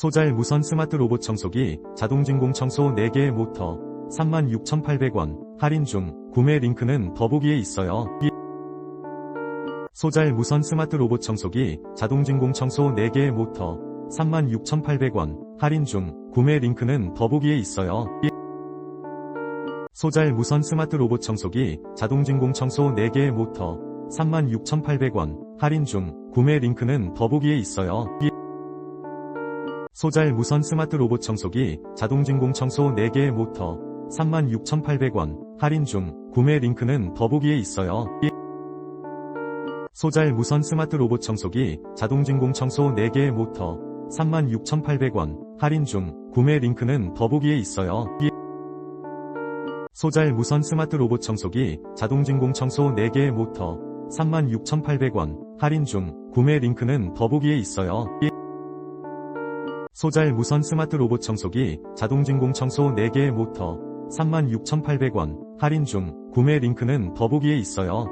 소잘 무선 스마트 로봇 청소기, 자동 진공 청소 4개의 모터, 36,800원, 할인 중, 구매 링크는 더보기에 있어요. 소잘 무선 스마트 로봇 청소기, 자동 진공 청소 4개의 모터, 36,800원, 할인 중, 구매 링크는 더보기에 있어요. 소잘 무선 스마트 로봇 청소기, 자동 진공 청소 4개의 모터, 36,800원, 할인 중, 구매 링크는 더보기에 있어요. 소잘 무선 스마트 로봇 청소기, 자동 진공 청소 4개의 모터, 36,800원, 할인 중, 구매 링크는 더보기에 있어요. 소잘 무선 스마트 로봇 청소기, 자동 진공 청소 4개의 모터, 36,800원, 할인 중, 구매 링크는 더보기에 있어요. 소잘 무선 스마트 로봇 청소기, 자동 진공 청소 4개의 모터, 36,800원, 할인 중, 구매 링크는 더보기에 있어요. 소잘 무선 스마트 로봇 청소기, 자동 진공 청소 4개의 모터, 36,800원, 할인 중, 구매 링크는 더보기에 있어요.